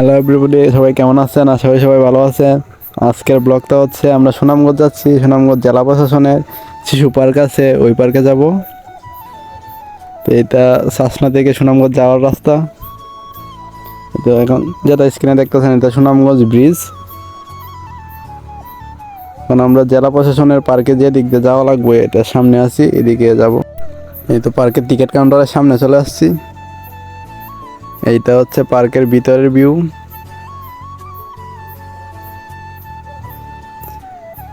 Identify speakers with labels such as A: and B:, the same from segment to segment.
A: Hello everybody সবাই কেমন আছেন? আশা করি সবাই ভালো আছেন। আজকের ব্লগটা হচ্ছে, আমরা সুনামগঞ্জ যাচ্ছি, সুনামগঞ্জ জেলা প্রশাসনের শিশু পার্ক আছে, ওই পার্কে যাব। তো এটা শাসনা থেকে সুনামগঞ্জ যাওয়ার রাস্তা। তো এখন যেটা স্ক্রিনে দেখতেছেন, এটা সুনামগঞ্জ ব্রিজ এখন আমরা জেলা প্রশাসনের পার্কে যে দিক দিয়ে যাওয়া লাগবে এটা সামনে আছি, এদিকে যাব। এই তো পার্কের টিকিট কাউন্টারের সামনে চলে আসছি। এইটা হচ্ছে পার্কের ভিতরের ভিউ।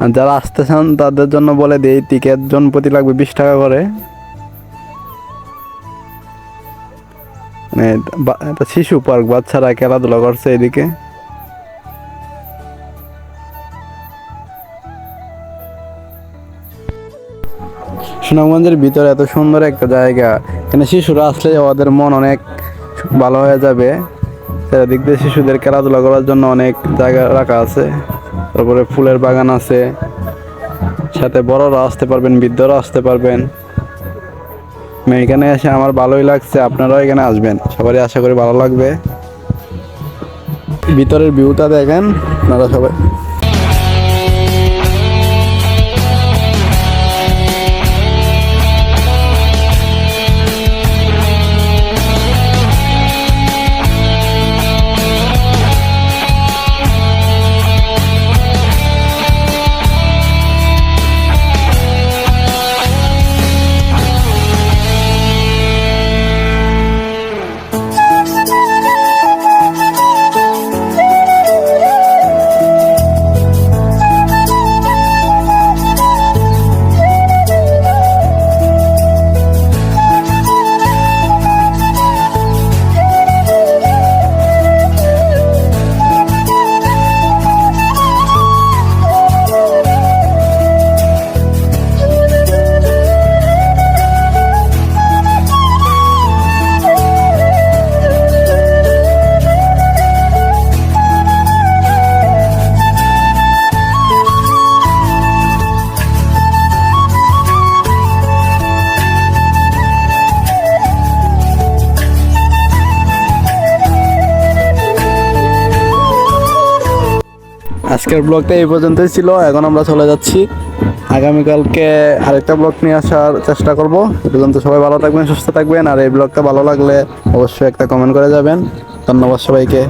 A: আর যারা আসতে চান, তাদের জন্য বলে দিই, টিকিট জন প্রতি লাগবে বিশ টাকা করে। মানে শিশু পার্ক, বাচ্চারা খেলাধুলা করছে এদিকে সুনামগঞ্জের ভিতরে এত সুন্দর একটা জায়গা। এখানে শিশুরা আসলে ওদের মন অনেক ভালো হয়ে যাবে। চারিদিক দিয়ে শিশুদের খেলাধুলা করার জন্য অনেক জায়গা রাখা আছে। তারপরে ফুলের বাগান আছে। সাথে বড়রা আসতে পারবেন, বৃদ্ধরা আসতে পারবেন। এখানে এসে আমার ভালোই লাগছে, আপনারাও এখানে আসবেন। সবারই আশা করি ভালো লাগবে। ভিতরের ভিউটা দেখেন, আপনারা সবাই আজকের ব্লগটা এই পর্যন্তই ছিল। এখন আমরা চলে যাচ্ছি। আগামীকালকে আরেকটা ব্লগ নিয়ে আসার চেষ্টা করব। এ পর্যন্ত সবাই ভালো থাকবেন, সুস্থ থাকবেন। আর এই ব্লগটা ভালো লাগলে অবশ্যই একটা কমেন্ট করে যাবেন। ধন্যবাদ সবাইকে।